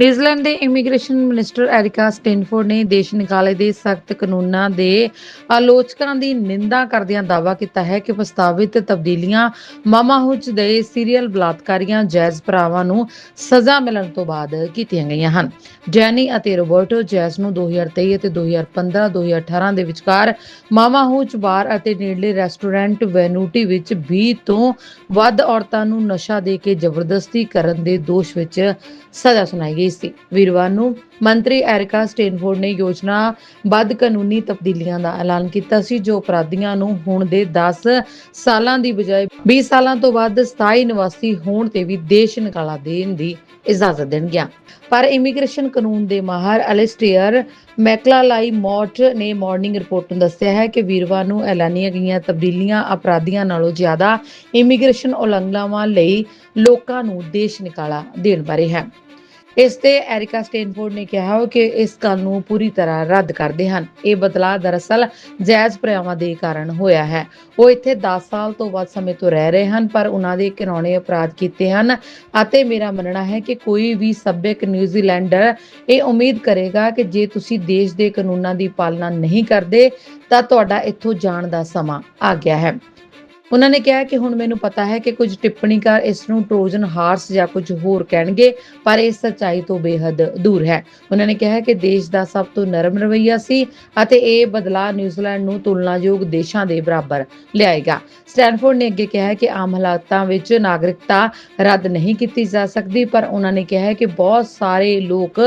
ਨਿਊਜ਼ੀਲੈਂਡ ਦੇ ਇਮੀਗ੍ਰੇਸ਼ਨ ਮਿਨਿਸਟਰ ਐਰਿਕਾ ਸਟੈਨਫੋਰਡ ਨੇ ਦੇਸ਼ ਨਿਕਾਲੇ ਦੇ ਸਖਤ ਕਾਨੂੰਨਾਂ ਦੇ ਆਲੋਚਕਾਂ ਦੀ ਨਿੰਦਾ ਕਰਦਿਆਂ ਦਾਅਵਾ ਕੀਤਾ ਹੈ ਕਿ ਪ੍ਰਸਤਾਵਿਤ ਤਬਦੀਲੀਆਂ ਮਾਮਾਹੁਚ ਦੇ ਸੀਰੀਅਲ ਬਲਾਤਕਾਰੀਆਂ ਜੈਜ਼ ਭਰਾਵਾਂ ਨੂੰ ਸਜ਼ਾ ਮਿਲਣ ਤੋਂ ਬਾਅਦ ਕੀਤੀਆਂ ਗਈਆਂ ਹਨ। ਜੈਨੀ ਅਤੇ ਰੋਬਰਟੋ ਜੈਜ਼ ਨੂੰ 2023 ਅਤੇ 2015-2018 ਦੇ ਵਿਚਕਾਰ ਮਾਮਾਹੁਚ ਬਾਰ ਅਤੇ ਨੇੜਲੇ ਰੈਸਟੋਰੈਂਟ ਵੈਨੂਟੀ ਵਿੱਚ 20 ਤੋਂ ਵੱਧ ਔਰਤਾਂ ਨੂੰ ਨਸ਼ਾ ਦੇ ਕੇ ਜ਼ਬਰਦਸਤੀ ਕਰਨ ਦੇ ਦੋਸ਼ ਵਿੱਚ ਸਜ਼ਾ ਸੁਣਾਈ ਗਈ। ਸੀ। ਵੀਰਵਾਰ ਨੂੰ ਮੰਤਰੀ ਐਰਿਕਾ ਸਟੇਨਫੋਰਡ ਨੇ ਯੋਜਨਾ ਬੱਧ ਕਾਨੂੰਨੀ ਤਬਦੀਲੀਆਂ ਦਾ ਐਲਾਨ ਕੀਤਾ ਸੀ, ਜੋ ਅਪਰਾਧੀਆਂ ਨੂੰ ਹੁਣ ਦੇ 10 ਸਾਲਾਂ ਦੀ ਬਜਾਏ 20 ਸਾਲਾਂ ਤੋਂ ਵੱਧ ਸਥਾਈ ਨਿਵਾਸੀ ਹੋਣ ਤੇ ਵੀ ਦੇਸ਼ ਨਿਕਾਲਾ ਦੇਣ ਦੀ ਇਜਾਜ਼ਤ ਦੇਣਗੀਆਂ। ਪਰ ਇਮੀਗ੍ਰੇਸ਼ਨ ਕਾਨੂੰਨ ਦੇ ਮਾਹਰ ਅਲਿਸਟੀਅਰ ਮੈਕਲਾਲਾਈ ਮੌਟ ਨੇ ਮਾਰਨਿੰਗ ਰਿਪੋਰਟ ਨੂੰ ਦੱਸਿਆ ਹੈ ਕਿ ਵੀਰਵਾਰ ਨੂੰ ਐਲਾਨੀਆਂ ਗਈਆਂ ਤਬਦੀਲੀਆਂ ਅਪਰਾਧੀਆਂ ਨਾਲੋਂ ਜ਼ਿਆਦਾ ਇਮੀਗ੍ਰੇਸ਼ਨ ਉਲੰਘਣਾਵਾਂ ਲਈ ਲੋਕਾਂ ਨੂੰ ਦੇਸ਼ ਨਿਕਾਲਾ ਦੇਣ ਬਾਰੇ ਹੈ। ਇਸ ਤੇ ਐਰਿਕਾ ਸਟੇਨਫੋਰਡ ਨੇ ਕਿਹਾ ਕਿ ਇਸ ਗੱਲ ਨੂੰ ਪੂਰੀ ਤਰ੍ਹਾਂ ਰੱਦ ਕਰਦੇ ਹਨ। ਇਹ ਬਦਲਾਅ ਦਰਅਸਲ ਜਾਇਜ਼ ਪ੍ਰਿਆਵਾਂ ਦੇ ਕਾਰਨ ਹੋਇਆ ਹੈ। ਉਹ ਇੱਥੇ 10 ਸਾਲ ਤੋਂ ਵੱਧ ਸਮੇਂ ਤੋਂ ਰਹਿ ਰਹੇ ਹਨ, ਪਰ ਉਹਨਾਂ ਦੇ ਘਿਨੌਣੇ ਅਪਰਾਧ ਕੀਤੇ ਹਨ ਅਤੇ ਮੇਰਾ ਮੰਨਣਾ ਹੈ ਕਿ ਕੋਈ ਵੀ ਸੱਭਿਅਕ ਨਿਊਜ਼ੀਲੈਂਡਰ ਇਹ ਉਮੀਦ ਕਰੇਗਾ ਕਿ ਜੇ ਤੁਸੀਂ ਦੇਸ਼ ਦੇ ਕਾਨੂੰਨਾਂ ਦੀ ਪਾਲਣਾ ਨਹੀਂ ਕਰਦੇ, ਤਾਂ ਤੁਹਾਡਾ ਇੱਥੋਂ ਜਾਣ ਦਾ ਸਮਾਂ ਆ ਗਿਆ ਹੈ। ਉਹਨਾਂ ਨੇ ਕਿਹਾ ਕਿ ਹੁਣ ਮੈਨੂੰ ਪਤਾ ਹੈ ਕਿ ਕੁਝ ਟਿੱਪਣੀਕਾਰ ਇਸ ਨੂੰ ਟ੍ਰੋਜਨ ਹਾਰਸ ਜਾਂ ਕੁਝ ਹੋਰ ਕਹਿਣਗੇ, ਪਰ ਇਹ ਸੱਚਾਈ ਤੋਂ ਬੇਹੱਦ ਦੂਰ ਹੈ। ਉਹਨਾਂ ਨੇ ਕਿਹਾ ਕਿ ਦੇਸ਼ ਦਾ ਸਭ ਤੋਂ ਨਰਮ ਰਵੱਈਆ ਸੀ ਅਤੇ ਇਹ ਬਦਲਾਅ ਨਿਊਜ਼ੀਲੈਂਡ ਨੂੰ ਤੁਲਨਾਯੋਗ ਦੇਸ਼ਾਂ ਦੇ ਬਰਾਬਰ ਲਿਆਏਗਾ। ਸਟੈਨਫੋਰਡ ਨੇ ਅੱਗੇ ਕਿਹਾ ਕਿ ਆਮ ਹਾਲਾਤਾਂ ਵਿੱਚ ਨਾਗਰਿਕਤਾ ਰੱਦ ਨਹੀਂ ਕੀਤੀ ਜਾ ਸਕਦੀ, ਪਰ ਉਹਨਾਂ ਨੇ ਕਿਹਾ ਕਿ ਬਹੁਤ ਸਾਰੇ ਲੋਕ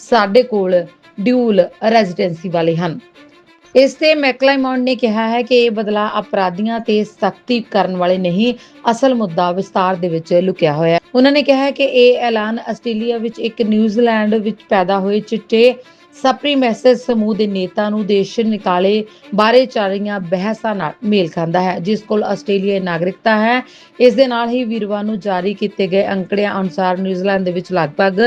ਸਾਡੇ ਕੋਲ ਡਿਊਲ ਰੈਜ਼ੀਡੈਂਸੀ ਵਾਲੇ ਹਨ। ਇਸ ਤੇ ਮੈਕਲਾਈਮੌਂਡ ਨੇ ਕਿਹਾ ਹੈ ਕਿ ਇਹ ਬਦਲਾਅ ਅਪਰਾਧੀਆਂ ਤੇ ਸਖਤੀ ਕਰਨ ਵਾਲੇ ਨਹੀਂ, ਅਸਲ ਮੁੱਦਾ ਵਿਸਤਾਰ ਦੇ ਵਿੱਚ ਲੁਕਿਆ ਹੋਇਆ ਹੈ। ਉਹਨਾਂ ਨੇ ਕਿਹਾ ਹੈ ਕਿ ਇਹ ਐਲਾਨ ਆਸਟ੍ਰੇਲੀਆ ਵਿੱਚ ਇੱਕ ਨਿਊਜ਼ੀਲੈਂਡ ਵਿੱਚ ਪੈਦਾ ਹੋਏ ਚਿੱਟੇ ਸਪਰੀਮੈਸਿਸ ਸਮੂਹ ਦੇ ਨੇਤਾ ਨੂੰ ਦੇਸ਼ ਨਿਕਾਲੇ ਬਾਰੇ ਚੱਲ ਰਹੀਆਂ ਬਹਿਸਾਂ ਨਾਲ ਮੇਲ ਖਾਂਦਾ ਹੈ, ਜਿਸ ਕੋਲ ਆਸਟ੍ਰੇਲੀਆਈ ਨਾਗਰਿਕਤਾ ਹੈ। ਇਸ ਦੇ ਨਾਲ ਹੀ ਵੀਰਵਾਰ ਨੂੰ ਜਾਰੀ ਕੀਤੇ ਗਏ ਅੰਕੜਿਆਂ ਅਨੁਸਾਰ ਨਿਊਜ਼ੀਲੈਂਡ ਦੇ ਵਿੱਚ ਲਗਭਗ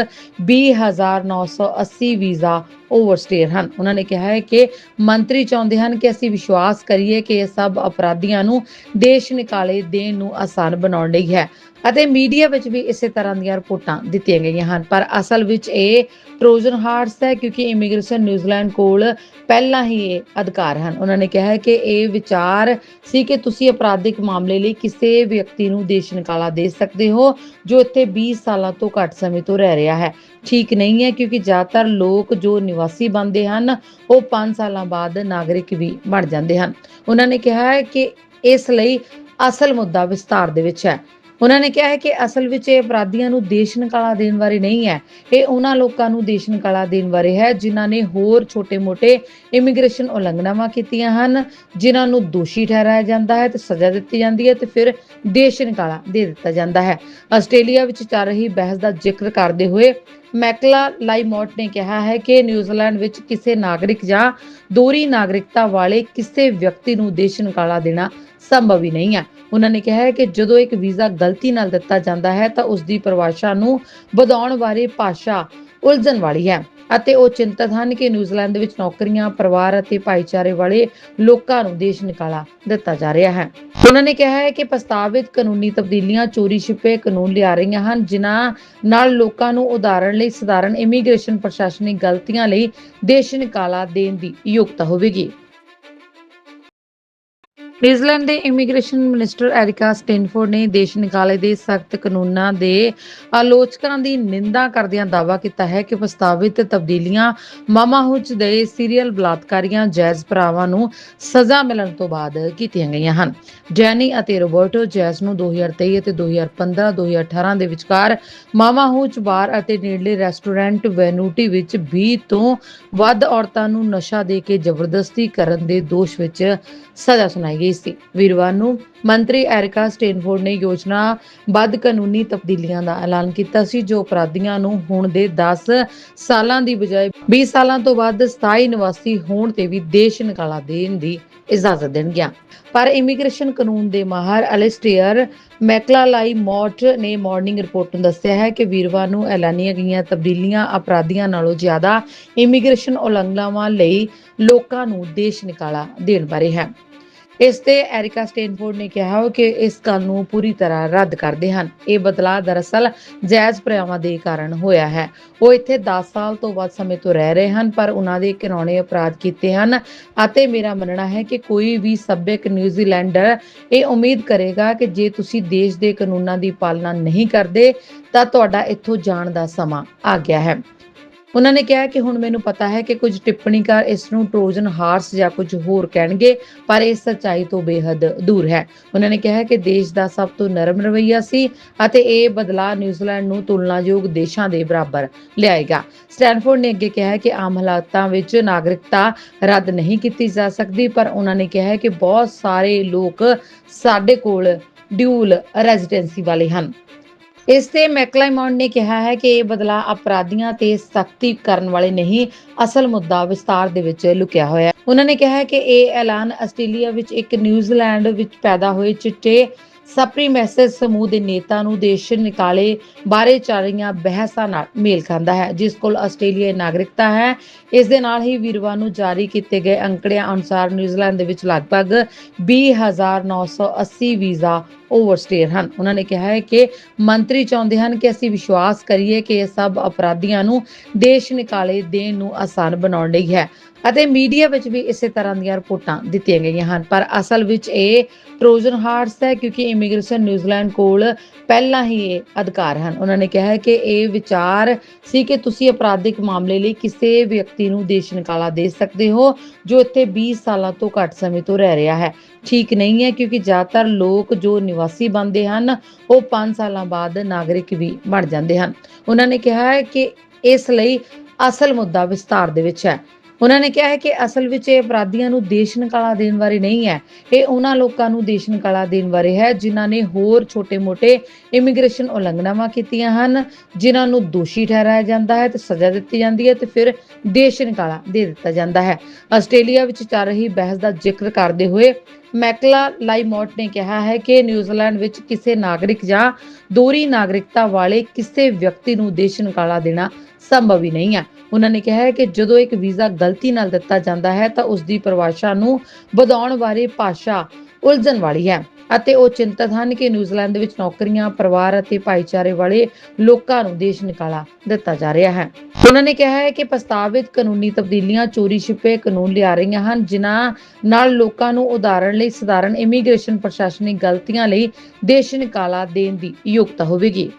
20980 ਵੀਜ਼ਾ ਓਵਰਸਟੇਅਰ ਹਨ। ਉਹਨਾਂ ਨੇ ਕਿਹਾ ਹੈ ਕਿ ਮੰਤਰੀ ਚਾਹੁੰਦੇ ਹਨ ਕਿ ਅਸੀਂ ਵਿਸ਼ਵਾਸ ਕਰੀਏ ਕਿ ਇਹ ਸਭ ਅਪਰਾਧੀਆਂ ਨੂੰ ਦੇਸ਼ ਨਿਕਾਲੇ ਦੇਣ ਨੂੰ ਆਸਾਨ ਬਣਾਉਣ ਲਈ ਹੈ ਅਤੇ ਮੀਡੀਆ ਵਿੱਚ ਵੀ ਇਸੇ ਤਰ੍ਹਾਂ ਦੀਆਂ ਰਿਪੋਰਟਾਂ ਦਿੱਤੀਆਂ ਗਈਆਂ ਹਨ। ਪਰ ਅਸਲ ਵਿੱਚ ਇਹ ਟ੍ਰੋਜਨ ਹਾਰਟਸ ਹੈ ਕਿਉਂਕਿ ਇਮੀਗ੍ਰੇਸ਼ਨ ਨਿਊਜ਼ੀਲੈਂਡ ਕੋਲ ਪਹਿਲਾਂ ਹੀ ਇਹ ਅਧਿਕਾਰ ਹਨ। ਉਹਨਾਂ ਨੇ ਕਿਹਾ ਹੈ ਕਿ ਇਹ ਵਿਚਾਰ ਸੀ ਕਿ ਤੁਸੀਂ ਅਪਰਾਧਿਕ ਮਾਮਲੇ ਲਈ ਕਿਸੇ ਵਿਅਕਤੀ ਨੂੰ ਦੇਸ਼ ਨਿਕਾਲਾ ਦੇ ਸਕਦੇ ਹੋ ਜੋ ਇੱਥੇ 20 ਸਾਲਾਂ ਤੋਂ ਘੱਟ ਸਮੇਂ ਤੋਂ ਰਹਿ ਰਿਹਾ ਹੈ। ਠੀਕ ਨਹੀਂ ਹੈ ਕਿਉਂਕਿ ਜ਼ਿਆਦਾਤਰ ਲੋਕ ਜੋ ਨਿਵਾਸੀ ਬਣਦੇ ਹਨ, ਉਹ 5 ਸਾਲਾਂ ਬਾਅਦ ਨਾਗਰਿਕ ਵੀ ਬਣ ਜਾਂਦੇ ਹਨ। ਉਹਨਾਂ ਨੇ ਕਿਹਾ ਹੈ ਕਿ ਇਸ ਲਈ ਅਸਲ ਮੁੱਦਾ ਵਿਸਤਾਰ ਦੇ ਵਿੱਚ ਹੈ। ਉਹਨਾਂ ਨੇ ਕਿਹਾ ਹੈ ਕਿ ਅਸਲ ਵਿੱਚ ਇਹ ਅਪਰਾਧੀਆਂ ਨੂੰ ਦੇਸ਼ ਨਿਕਾਲਾ ਦੇਣ ਬਾਰੇ ਨਹੀਂ ਹੈ। ਇਹ ਉਹਨਾਂ ਲੋਕਾਂ ਨੂੰ ਦੇਸ਼ ਨਿਕਾਲਾ ਦੇਣ ਬਾਰੇ ਹੈ, ਜਿਨ੍ਹਾਂ ਨੇ ਹੋਰ ਛੋਟੇ-ਮੋਟੇ ਇਮੀਗ੍ਰੇਸ਼ਨ ਉਲੰਘਣਾਵਾਂ ਕੀਤੀਆਂ ਹਨ, ਜਿਨ੍ਹਾਂ ਨੂੰ ਦੋਸ਼ੀ ਠਹਿਰਾਇਆ ਜਾਂਦਾ ਹੈ ਤੇ ਸਜ਼ਾ ਦਿੱਤੀ ਜਾਂਦੀ ਹੈ ਤੇ ਫਿਰ ਦੇਸ਼ ਨਿਕਾਲਾ ਦੇ ਦਿੱਤਾ ਜਾਂਦਾ ਹੈ। ਆਸਟ੍ਰੇਲੀਆ ਵਿੱਚ ਚੱਲ ਰਹੀ ਬਹਿਸ ਦਾ ਜ਼ਿਕਰ ਕਰਦੇ ਹੋਏ ਮੈਕਲਾ ਲਾਈਮੋਟ ਨੇ ਕਿਹਾ ਹੈ ਕਿ ਨਿਊਜ਼ੀਲੈਂਡ ਵਿੱਚ ਕਿਸੇ ਨਾਗਰਿਕ ਜਾਂ ਦੋਹਰੀ ਨਾਗਰਿਕਤਾ ਵਾਲੇ ਕਿਸੇ ਵਿਅਕਤੀ ਨੂੰ ਦੇਸ਼ ਨਿਕਾਲਾ ਦੇਣਾ ਸੰਭਵ ਹੀ ਨਹੀਂ ਹੈ। ਉਹਨਾਂ ਨੇ ਕਿਹਾ ਹੈ ਕਿ ਜਦੋਂ ਇੱਕ ਵੀਜ਼ਾ ਗਲਤੀ ਨਾਲ ਦਿੱਤਾ ਜਾਂਦਾ ਹੈ, ਤਾਂ ਉਸ ਦੀ ਪਰਿਭਾਸ਼ਾ ਨੂੰ ਵਧਾਉਣ ਬਾਰੇ ਭਾਸ਼ਾ ਉਲਝਣ ਵਾਲੀ ਹੈ ਅਤੇ ਉਹ ਚਿੰਤਤ ਹਨ ਕਿ ਨਿਊਜ਼ੀਲੈਂਡ ਵਿੱਚ ਨੌਕਰੀਆਂ, ਪਰਿਵਾਰ ਅਤੇ ਭਾਈਚਾਰੇ ਵਾਲੇ ਲੋਕਾਂ ਨੂੰ ਦੇਸ਼ ਨਿਕਾਲਾ ਦਿੱਤਾ ਜਾ ਰਿਹਾ ਹੈ। ਉਹਨਾਂ ਨੇ ਕਿਹਾ ਹੈ ਕਿ ਪ੍ਰਸਤਾਵਿਤ ਕਾਨੂੰਨੀ ਤਬਦੀਲੀਆਂ ਚੋਰੀ ਛਿਪੇ ਕਾਨੂੰਨ ਲਿਆ ਰਹੀਆਂ ਹਨ, ਜਿਨ੍ਹਾਂ ਨਾਲ ਲੋਕਾਂ ਨੂੰ ਉਦਾਹਰਣ ਲਈ ਸਧਾਰਨ ਇਮੀਗ੍ਰੇਸ਼ਨ ਪ੍ਰਸ਼ਾਸਨਿਕ ਗਲਤੀਆਂ ਲਈ ਦੇਸ਼ ਨਿਕਾਲਾ ਦੇਣ ਦੀ ਯੋਗਤਾ ਹੋਵੇਗੀ। ਨਿਊਜ਼ੀਲੈਂਡ ਦੇ ਇਮੀਗ੍ਰੇਸ਼ਨ ਮਿਨਿਸਟਰ ਐਰਿਕਾ ਸਟੈਨਫੋਰਡ ਨੇ ਦੇਸ਼ ਨਿਕਾਲੇ ਦੇ ਸਖਤ ਕਾਨੂੰਨਾਂ ਦੇ ਆਲੋਚਕਾਂ ਦੀ ਨਿੰਦਾ ਕਰਦਿਆਂ ਦਾਅਵਾ ਕੀਤਾ ਹੈ ਕਿ ਪ੍ਰਸਤਾਵਿਤ ਤਬਦੀਲੀਆਂ ਮਾਮਾਹੁਚ ਦੇ ਸੀਰੀਅਲ ਬਲਾਤਕਾਰੀਆਂ ਜੈਜ਼ ਭਰਾਵਾਂ ਨੂੰ ਸਜ਼ਾ ਮਿਲਣ ਤੋਂ ਬਾਅਦ ਕੀਤੀਆਂ ਗਈਆਂ ਹਨ। ਜੈਨੀ ਅਤੇ ਰੋਬਰਟੋ ਜੈਜ਼ ਨੂੰ 2023 ਅਤੇ 2015-2018 ਦੇ ਵਿਚਕਾਰ ਮਾਮਾਹੁਚ ਬਾਰ ਅਤੇ ਨੇੜਲੇ ਰੈਸਟੋਰੈਂਟ ਵੈਨੂਟੀ ਵਿੱਚ 20 ਤੋਂ ਵੱਧ ਔਰਤਾਂ ਨੂੰ ਨਸ਼ਾ ਦੇ ਕੇ ਜ਼ਬਰਦਸਤੀ ਕਰਨ ਦੇ ਦੋਸ਼ ਵਿੱਚ ਸਜ਼ਾ ਸੁਣਾਈ ਗਈ ਸੀ। ਵੀਰਵਾਰ ਨੂੰ ਮੰਤਰੀ ਐਰਿਕਾ ਸਟੇਨਫੋਰਡ ਨੇ ਯੋਜਨਾ ਬੱਧ ਕਾਨੂੰਨੀ ਤਬਦੀਲੀਆਂ ਦਾ ਐਲਾਨ ਕੀਤਾ ਸੀ, ਜੋ ਅਪਰਾਧੀਆਂ ਨੂੰ ਹੁਣ ਦੇ 10 ਸਾਲਾਂ ਦੀ ਬਜਾਏ 20 ਸਾਲਾਂ ਤੋਂ ਵੱਧ ਸਥਾਈ ਨਿਵਾਸੀ ਹੋਣ ਤੇ ਵੀ ਦੇਸ਼ ਨਿਕਾਲਾ ਦੇਣ ਦੀ ਇਜਾਜ਼ਤ ਦੇਣਗੀਆਂ। ਪਰ ਇਮੀਗ੍ਰੇਸ਼ਨ ਕਾਨੂੰਨ ਦੇ ਮਾਹਰ ਅਲਿਸਟੀਅਰ ਮੈਕਲਾਲਾਈ ਮੌਟ ਨੇ ਮਾਰਨਿੰਗ ਰਿਪੋਰਟ ਨੂੰ ਦੱਸਿਆ ਹੈ ਕਿ ਵੀਰਵਾਰ ਨੂੰ ਐਲਾਨੀਆਂ ਗਈਆਂ ਤਬਦੀਲੀਆਂ ਅਪਰਾਧੀਆਂ ਨਾਲੋਂ ਜ਼ਿਆਦਾ ਇਮੀਗ੍ਰੇਸ਼ਨ ਉਲੰਘਣਾਵਾਂ ਲਈ ਲੋਕਾਂ ਨੂੰ ਦੇਸ਼ ਨਿਕਾਲਾ ਦੇਣ ਬਾਰੇ ਹੈ। ਇਸ ਤੇ ਐਰਿਕਾ ਸਟੇਨਫੋਰਡ ਨੇ ਕਿਹਾ ਕਿ ਇਸ ਗੱਲ ਪੂਰੀ ਤਰ੍ਹਾਂ ਰੱਦ ਕਰਦੇ ਹਨ। ਇਹ ਬਦਲਾਅ ਦਰਅਸਲ ਜਾਇਜ਼ ਪ੍ਰਿਆਵਾਂ ਦੇ ਕਾਰਨ ਹੋਇਆ ਹੈ। ਉਹ ਇੱਥੇ 10 ਸਾਲ ਤੋਂ ਵੱਧ ਸਮੇਂ ਤੋਂ ਰਹਿ ਰਹੇ ਹਨ, ਪਰ ਉਹਨਾਂ ਦੇ ਘਿਨੌਣੇ ਅਪਰਾਧ ਕੀਤੇ ਹਨ ਅਤੇ ਮੇਰਾ ਮੰਨਣਾ ਹੈ ਕਿ ਕੋਈ ਵੀ ਸੱਭਿਅਕ ਨਿਊਜ਼ੀਲੈਂਡਰ ਇਹ ਉਮੀਦ ਕਰੇਗਾ ਕਿ ਜੇ ਤੁਸੀਂ ਦੇਸ਼ ਦੇ ਕਾਨੂੰਨਾਂ ਦੀ ਪਾਲਣਾ ਨਹੀਂ ਕਰਦੇ, ਤਾਂ ਤੁਹਾਡਾ ਇੱਥੋਂ ਜਾਣ ਦਾ ਸਮਾਂ ਆ ਗਿਆ ਹੈ। ਉਹਨਾਂ ਨੇ ਕਿਹਾ ਕਿ ਹੁਣ ਮੈਨੂੰ ਪਤਾ ਹੈ ਕਿ ਕੁਝ ਟਿੱਪਣੀਕਾਰ ਇਸ ਨੂੰ ਟ੍ਰੋਜਨ ਹਾਰਸ ਜਾਂ ਕੁਝ ਹੋਰ ਕਹਿਣਗੇ, ਪਰ ਇਹ ਸੱਚਾਈ ਤੋਂ ਬੇਹੱਦ ਦੂਰ ਹੈ। ਉਹਨਾਂ ਨੇ ਕਿਹਾ ਕਿ ਦੇਸ਼ ਦਾ ਸਭ ਤੋਂ ਨਰਮ ਰਵੱਈਆ ਸੀ ਅਤੇ ਇਹ ਬਦਲਾਅ ਨਿਊਜ਼ੀਲੈਂਡ ਨੂੰ ਤੁਲਨਾਯੋਗ ਦੇਸ਼ਾਂ ਦੇ ਬਰਾਬਰ ਲਿਆਏਗਾ। ਸਟੈਨਫੋਰਡ ਨੇ ਅੱਗੇ ਕਿਹਾ ਕਿ ਆਮ ਹਾਲਾਤਾਂ ਵਿੱਚ ਨਾਗਰਿਕਤਾ ਰੱਦ ਨਹੀਂ ਕੀਤੀ ਜਾ ਸਕਦੀ, ਪਰ ਉਹਨਾਂ ਨੇ ਕਿਹਾ ਕਿ ਬਹੁਤ ਸਾਰੇ ਲੋਕ ਸਾਡੇ ਕੋਲ ਡਿਊਲ ਰੈਜ਼ੀਡੈਂਸੀ ਵਾਲੇ ਹਨ। ਇਸ ਤੇ ਮੈਕਲਾਈਮੌਂਡ ਨੇ ਕਿਹਾ ਹੈ ਕਿ ਇਹ ਬਦਲਾਅ ਅਪਰਾਧੀਆਂ ਤੇ ਸਖਤੀ ਕਰਨ ਵਾਲੇ ਨਹੀਂ, ਅਸਲ ਮੁੱਦਾ ਵਿਸਤਾਰ ਦੇ ਵਿੱਚ ਲੁਕਿਆ ਹੋਇਆ ਹੈ। ਉਹਨਾਂ ਨੇ ਕਿਹਾ ਹੈ ਕਿ ਇਹ ਐਲਾਨ ਆਸਟ੍ਰੇਲੀਆ ਵਿੱਚ ਇੱਕ ਨਿਊਜ਼ੀਲੈਂਡ ਵਿੱਚ ਪੈਦਾ ਹੋਏ ਚਿੱਟੇ ਸਪਰੀਮੈਸਿਸ ਸਮੂਹ ਦੇ ਨੇਤਾ ਨੂੰ ਦੇਸ਼ ਨਿਕਾਲੇ ਬਾਰੇ ਚੱਲ ਰਹੀਆਂ ਬਹਿਸਾਂ ਨਾਲ ਮੇਲ ਖਾਂਦਾ ਹੈ, ਜਿਸ ਕੋਲ ਆਸਟ੍ਰੇਲੀਆਈ ਨਾਗਰਿਕਤਾ ਹੈ। ਇਸ ਦੇ ਨਾਲ ਹੀ ਵੀਰਵਾਰ ਨੂੰ ਜਾਰੀ ਕੀਤੇ ਗਏ ਅੰਕੜਿਆਂ ਅਨੁਸਾਰ ਨਿਊਜ਼ੀਲੈਂਡ ਦੇ ਵਿੱਚ ਲਗਭਗ 20980 ਵੀਜ਼ਾ ਓਵਰਸਟੇਅਰ ਹਨ। ਉਹਨਾਂ ਨੇ ਕਿਹਾ ਹੈ ਕਿ ਮੰਤਰੀ ਚਾਹੁੰਦੇ ਹਨ ਕਿ ਅਸੀਂ ਵਿਸ਼ਵਾਸ ਕਰੀਏ ਕਿ ਇਹ ਸਭ ਅਪਰਾਧੀਆਂ ਨੂੰ ਦੇਸ਼ ਨਿਕਾਲੇ ਦੇਣ ਨੂੰ ਆਸਾਨ ਬਣਾਉਣ ਲਈ ਹੈ। ਅਤੇ ਮੀਡੀਆ ਵਿੱਚ ਵੀ ਇਸੇ ਤਰ੍ਹਾਂ ਦੀਆਂ ਰਿਪੋਰਟਾਂ ਦਿੱਤੀਆਂ ਗਈਆਂ ਹਨ। ਪਰ ਅਸਲ ਵਿੱਚ ਇਹ ਟ੍ਰੋਜਨ ਹਾਰਟਸ ਹੈ, ਕਿਉਂਕਿ ਇਮੀਗ੍ਰੇਸ਼ਨ ਨਿਊਜ਼ੀਲੈਂਡ ਕੋਲ ਪਹਿਲਾਂ ਹੀ ਇਹ ਅਧਿਕਾਰ ਹਨ। ਉਹਨਾਂ ਨੇ ਕਿਹਾ ਹੈ ਕਿ ਇਹ ਵਿਚਾਰ ਸੀ ਕਿ ਤੁਸੀਂ ਅਪਰਾਧਿਕ ਮਾਮਲੇ ਲਈ ਕਿਸੇ ਵਿਅਕਤੀ ਨੂੰ ਦੇਸ਼ ਨਿਕਾਲਾ ਦੇ ਸਕਦੇ ਹੋ, ਜੋ ਇੱਥੇ 20 ਸਾਲਾਂ ਤੋਂ ਘੱਟ ਸਮੇਂ ਤੋਂ ਰਹਿ ਰਿਹਾ ਹੈ। ਠੀਕ ਨਹੀਂ ਹੈ, ਕਿਉਂਕਿ ਜ਼ਿਆਦਾਤਰ ਲੋਕ ਜੋ ਨਿਵਾਸੀ ਬਣਦੇ ਹਨ, ਉਹ 5 ਸਾਲਾਂ ਬਾਅਦ ਨਾਗਰਿਕ ਵੀ ਬਣ ਜਾਂਦੇ ਹਨ। ਉਹਨਾਂ ਨੇ ਕਿਹਾ ਹੈ ਕਿ ਇਸ ਲਈ ਅਸਲ ਮੁੱਦਾ ਵਿਸਤਾਰ ਦੇ ਵਿੱਚ ਹੈ। ਉਹਨਾਂ ਨੇ ਕਿਹਾ ਹੈ ਕਿ ਅਸਲ ਵਿੱਚ ਇਹ ਅਪਰਾਧੀਆਂ ਨੂੰ ਦੇਸ਼ ਨਿਕਾਲਾ ਦੇਣ ਬਾਰੇ ਨਹੀਂ ਹੈ। ਇਹ ਉਹਨਾਂ ਲੋਕਾਂ ਨੂੰ ਦੇਸ਼ ਨਿਕਾਲਾ ਦੇਣ ਬਾਰੇ ਹੈ, ਜਿਨ੍ਹਾਂ ਨੇ ਹੋਰ ਛੋਟੇ-ਮੋਟੇ ਇਮੀਗ੍ਰੇਸ਼ਨ ਉਲੰਘਣਾਵਾਂ ਕੀਤੀਆਂ ਹਨ, ਜਿਨ੍ਹਾਂ ਨੂੰ ਦੋਸ਼ੀ ਠਹਿਰਾਇਆ ਜਾਂਦਾ ਹੈ ਤੇ ਸਜ਼ਾ ਦਿੱਤੀ ਜਾਂਦੀ ਹੈ ਤੇ ਫਿਰ ਦੇਸ਼ ਨਿਕਾਲਾ ਦੇ ਦਿੱਤਾ ਜਾਂਦਾ ਹੈ। ਆਸਟ੍ਰੇਲੀਆ ਵਿੱਚ ਚੱਲ ਰਹੀ ਬਹਿਸ ਦਾ ਜ਼ਿਕਰ ਕਰਦੇ ਹੋਏ ਮੈਕਲਾ ਲਾਈਮੋਟ ਨੇ ਕਿਹਾ ਹੈ ਕਿ ਨਿਊਜ਼ੀਲੈਂਡ ਵਿੱਚ ਕਿਸੇ ਨਾਗਰਿਕ ਜਾਂ ਦੋਹਰੀ ਨਾਗਰਿਕਤਾ ਵਾਲੇ ਕਿਸੇ ਵਿਅਕਤੀ ਨੂੰ ਦੇਸ਼ ਨਿਕਾਲਾ ਦੇਣਾ ਸੰਭਵ ਹੀ ਨਹੀਂ ਹੈ। ਉਹਨਾਂ ਨੇ ਕਿਹਾ ਹੈ ਕਿ ਜਦੋਂ ਇੱਕ ਵੀਜ਼ਾ ਗਲਤੀ ਨਾਲ ਦਿੱਤਾ ਜਾਂਦਾ ਹੈ, ਤਾਂ ਉਸ ਦੀ ਪਰਿਭਾਸ਼ਾ ਨੂੰ ਵਧਾਉਣ ਬਾਰੇ ਭਾਸ਼ਾ ਉਲਝਣ ਵਾਲੀ ਹੈ ਅਤੇ ਉਹ ਚਿੰਤਤ ਹਨ ਕਿ ਨਿਊਜ਼ੀਲੈਂਡ ਵਿੱਚ ਨੌਕਰੀਆਂ, ਪਰਿਵਾਰ ਅਤੇ ਭਾਈਚਾਰੇ ਵਾਲੇ ਲੋਕਾਂ ਨੂੰ ਦੇਸ਼ ਨਿਕਾਲਾ ਦਿੱਤਾ ਜਾ ਰਿਹਾ ਹੈ। ਉਹਨਾਂ ਨੇ ਕਿਹਾ ਹੈ ਕਿ ਪ੍ਰਸਤਾਵਿਤ ਕਾਨੂੰਨੀ ਤਬਦੀਲੀਆਂ ਚੋਰੀ ਛਿਪੇ ਕਾਨੂੰਨ ਲਿਆ ਰਹੀਆਂ ਹਨ, ਜਿਨ੍ਹਾਂ ਨਾਲ ਲੋਕਾਂ ਨੂੰ ਉਦਾਹਰਣ ਲਈ ਸਧਾਰਨ ਇਮੀਗ੍ਰੇਸ਼ਨ ਪ੍ਰਸ਼ਾਸਨਿਕ ਗਲਤੀਆਂ ਲਈ ਦੇਸ਼ ਨਿਕਾਲਾ ਦੇਣ ਦੀ ਯੋਗਤਾ ਹੋਵੇਗੀ।